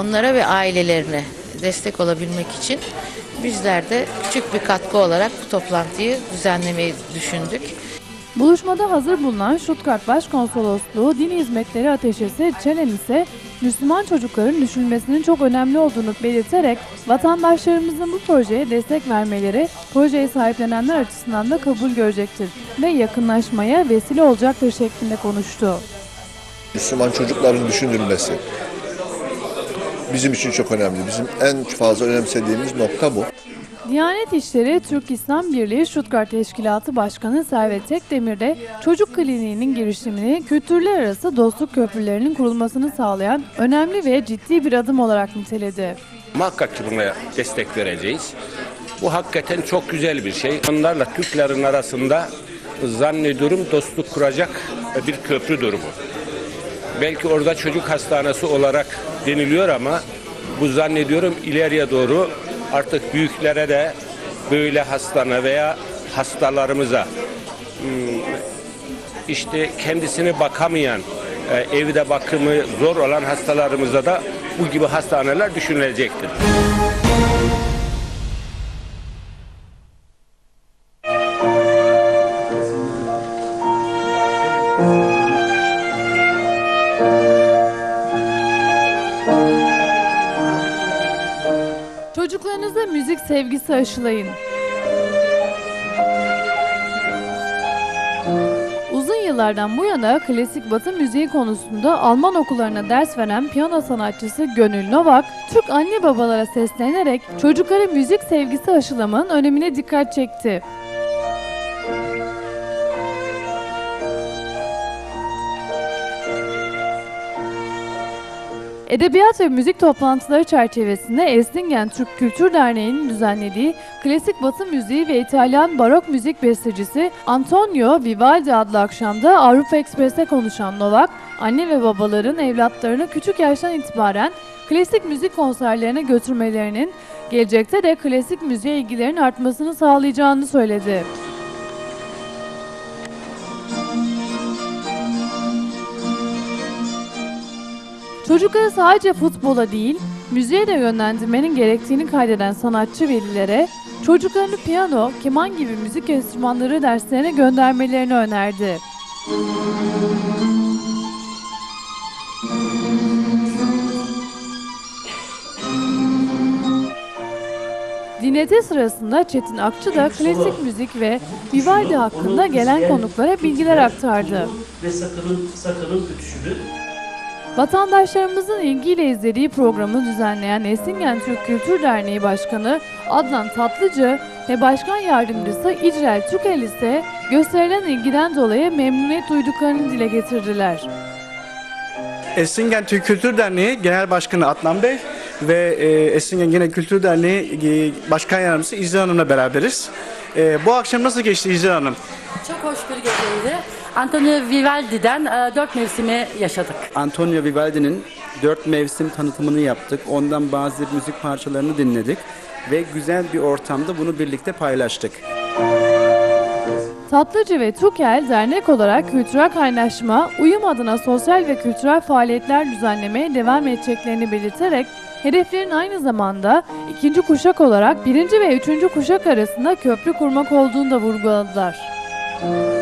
Onlara ve ailelerine destek olabilmek için bizler de küçük bir katkı olarak bu toplantıyı düzenlemeyi düşündük. Buluşmada hazır bulunan Stuttgart Başkonsolosluğu Din Hizmetleri Ateşesi Çelen ise Müslüman çocukların düşünülmesinin çok önemli olduğunu belirterek vatandaşlarımızın bu projeye destek vermeleri projeyi sahiplenenler açısından da kabul görecektir ve yakınlaşmaya vesile olacaktır şeklinde konuştu. Müslüman çocukların düşünülmesi bizim için çok önemli. Bizim en fazla önemsediğimiz nokta bu. Diyanet İşleri Türk İslam Birliği Stuttgart Teşkilatı Başkanı Servet Tekdemir de çocuk kliniğinin girişimini kültürler arası dostluk köprülerinin kurulmasını sağlayan önemli ve ciddi bir adım olarak niteledi. Muhakkak ki buna destek vereceğiz. Bu hakikaten çok güzel bir şey. Onlarla Türklerin arasında zannediyorum dostluk kuracak bir köprü durumu. Belki orada çocuk hastanesi olarak deniliyor ama bu zannediyorum ileriye doğru artık büyüklere de böyle hastane veya hastalarımıza hmm, işte kendisini bakamayan, e, evde bakımı zor olan hastalarımıza da bu gibi hastaneler düşünülecektir. Sevgisi aşılayın. Uzun yıllardan bu yana klasik batı müziği konusunda Alman okullarına ders veren piyano sanatçısı Gönül Novak, Türk anne babalara seslenerek çocuklara müzik sevgisi aşılamanın önemine dikkat çekti. Edebiyat ve müzik toplantıları çerçevesinde Esslingen Türk Kültür Derneği'nin düzenlediği klasik batı müziği ve İtalyan barok müzik bestecisi Antonio Vivaldi adlı akşamda Avrupa Ekspres'e konuşan Novak, anne ve babaların evlatlarını küçük yaştan itibaren klasik müzik konserlerine götürmelerinin gelecekte de klasik müziğe ilgilerinin artmasını sağlayacağını söyledi. Çocukları sadece futbola değil, müziğe de yönlendirmenin gerektiğini kaydeden sanatçı velilere, çocuklarını piyano, keman gibi müzik enstrümanları derslerine göndermelerini önerdi. Dinleti sırasında Çetin Akçı da klasik müzik ve Vivaldi hakkında gelen konuklara bilgiler aktardı. ve sakının sakının ötüşünü Vatandaşlarımızın ilgiyle izlediği programı düzenleyen Esingen Türk Kültür Derneği Başkanı Adnan Tatlıcı ve Başkan Yardımcısı İcrel Tükel ise gösterilen ilgiden dolayı memnuniyet duyduklarını dile getirdiler. Essingen Türk Kültür Derneği Genel Başkanı Adnan Bey ve e, Essingen Genel Kültür Derneği e, Başkan Yardımcısı İcra Hanım'la beraberiz. E, bu akşam nasıl geçti İcra Hanım? Çok hoş bir geceydi. Antonio Vivaldi'den e, dört mevsimi yaşadık. Antonio Vivaldi'nin dört mevsim tanıtımını yaptık. Ondan bazı müzik parçalarını dinledik ve güzel bir ortamda bunu birlikte paylaştık. Tatlıcı ve Tukel dernek olarak kültürel kaynaşma, uyum adına sosyal ve kültürel faaliyetler düzenlemeye devam edeceklerini belirterek hedeflerin aynı zamanda ikinci kuşak olarak birinci ve üçüncü kuşak arasında köprü kurmak olduğunu da vurguladılar. seçim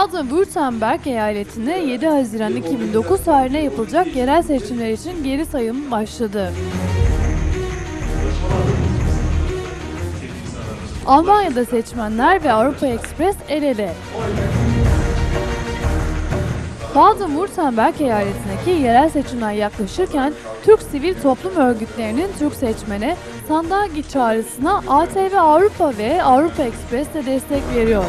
Baden-Württemberg eyaletinde 7 Haziran 2009 tarihine yapılacak yerel seçimler için geri sayım başladı. Almanya'da seçmenler ve Avrupa Express el ele. Baden-Württemberg eyaletindeki yerel seçimler yaklaşırken Türk sivil toplum örgütlerinin Türk seçmene sandığa git çağrısına ATV Avrupa ve Avrupa Express de destek veriyor.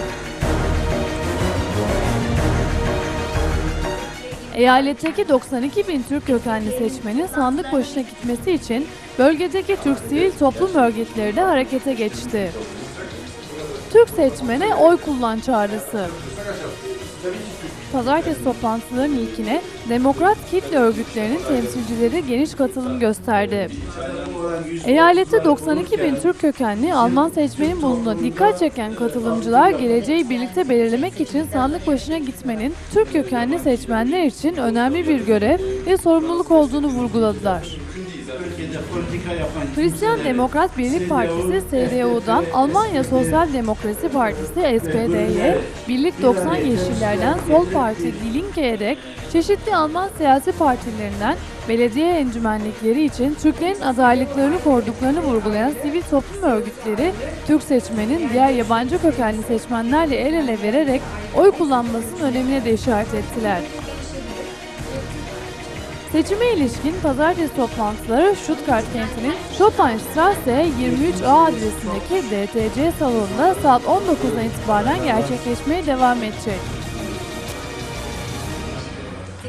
Eyaletteki 92 bin Türk kökenli seçmenin sandık başına gitmesi için bölgedeki Türk sivil toplum örgütleri de harekete geçti. Türk seçmene oy kullan çağrısı. Pazartesi toplantılarının ilkine Demokrat kitle örgütlerinin temsilcileri geniş katılım gösterdi. Eyalette 92 bin Türk kökenli Alman seçmenin bulunduğuna dikkat çeken katılımcılar geleceği birlikte belirlemek için sandık başına gitmenin Türk kökenli seçmenler için önemli bir görev ve sorumluluk olduğunu vurguladılar. Hristiyan Demokrat Birlik Partisi SDU'dan Almanya Sosyal Demokrasi Partisi SPD'ye, Birlik 90 Yeşillerden Sol Parti Die Linke'ye dek çeşitli Alman siyasi partilerinden belediye encümenlikleri için Türklerin adaylıklarını koruduklarını vurgulayan sivil toplum örgütleri, Türk seçmenin diğer yabancı kökenli seçmenlerle el ele vererek oy kullanmasının önemine de işaret ettiler. Seçime ilişkin pazartesi toplantıları Stuttgart kentinin Chopinstrasse 23A adresindeki DTC salonunda saat 19'dan itibaren gerçekleşmeye devam edecek.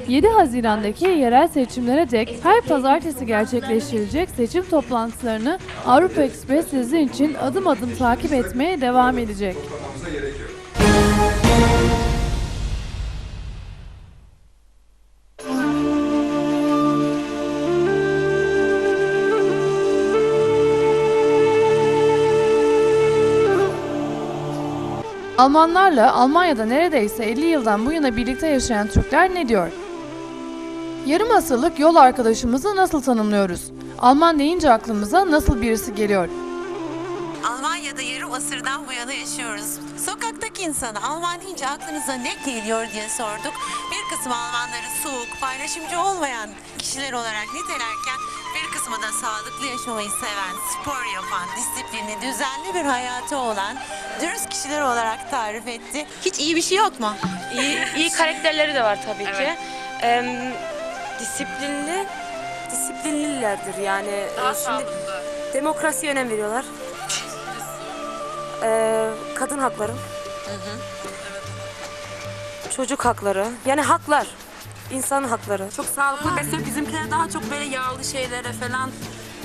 7 Haziran'daki yerel seçimlere dek her pazartesi gerçekleştirilecek seçim toplantılarını Avrupa Express sizin için adım adım takip etmeye devam edecek. Almanlarla Almanya'da neredeyse 50 yıldan bu yana birlikte yaşayan Türkler ne diyor? Yarım asırlık yol arkadaşımızı nasıl tanımlıyoruz? Alman deyince aklımıza nasıl birisi geliyor? Almanya'da yarım asırdan bu yana yaşıyoruz. Sokaktaki insana Alman deyince aklınıza ne geliyor diye sorduk. Bir kısım Almanları soğuk, paylaşımcı olmayan kişiler olarak nitelerken kısmı da sağlıklı yaşamayı seven, spor yapan, disiplini, düzenli bir hayatı olan, dürüst kişiler olarak tarif etti. Hiç iyi bir şey yok mu? İyi, iyi karakterleri de var tabii ki. Em, disiplinli, disiplinlilerdir yani. Daha Ee, şimdi demokrasiye önem veriyorlar. Ee, kadın hakları. Çocuk hakları. Yani haklar. İnsan hakları. Çok sağlıklı besliyor. Bizimkiler daha çok böyle yağlı şeylere falan.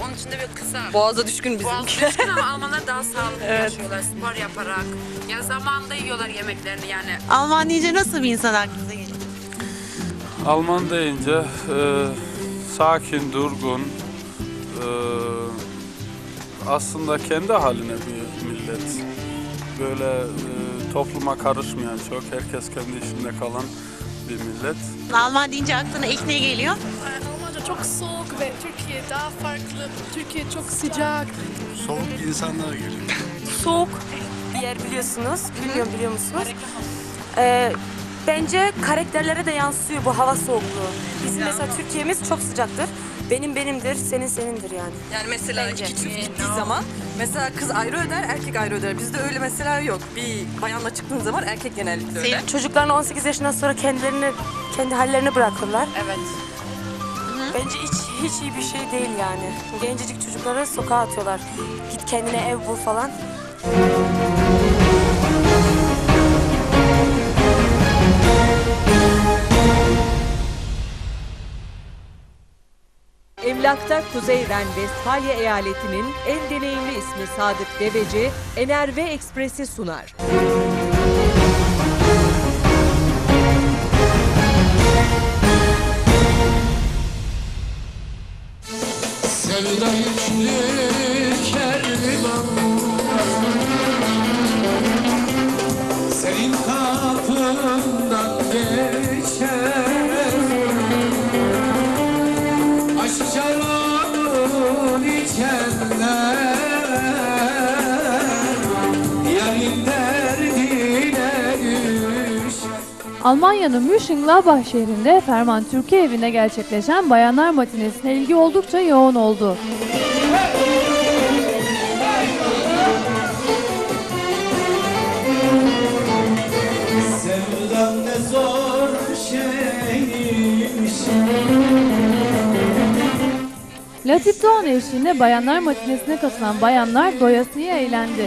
Onun için de böyle kısa. Boğaza düşkün bizimkiler. düşkün ama Almanlar daha sağlıklı yaşıyorlar. Spor yaparak. Ya zamanında yiyorlar yemeklerini yani. Alman deyince nasıl bir insan aklınıza geliyor? Alman deyince e, sakin, durgun, e, aslında kendi haline bir millet. Böyle e, topluma karışmayan çok, herkes kendi işinde kalan bir millet. Alman deyince aklına ilk ne geliyor? Almanca çok soğuk ve Türkiye daha farklı. Türkiye çok sıcak. Soğuk insanlar geliyor. Soğuk bir yer biliyorsunuz. Bilmiyorum biliyor musunuz? Ee, bence karakterlere de yansıyor bu hava soğukluğu. Bizim mesela Türkiye'miz çok sıcaktır. Benim benimdir, senin senindir yani. Yani mesela iki çift gittiği zaman mesela kız ayrı öder, erkek ayrı öder. Bizde öyle mesela yok. Bir bayanla çıktığın zaman erkek genellikle öder. Senin çocuklarını 18 yaşından sonra kendilerini kendi hallerine bırakırlar. Evet. Bence hiç hiç iyi bir şey değil yani. Gencecik çocukları sokağa atıyorlar. Git kendine ev bul falan. Emlak'ta kuzeyden Vestfalya eyaletinin en deneyimli ismi Sadık Deveci, Enerve Ekspres'i sunar. Sevda yüklü Almanya'nın Mönchengladbach şehrinde Ferman Türkiye evinde gerçekleşen Bayanlar Matinesine ilgi oldukça yoğun oldu. Sevdan ne zor şeymiş Latif Doğan eşliğinde Bayanlar Matinesine katılan bayanlar doyasıya eğlendi.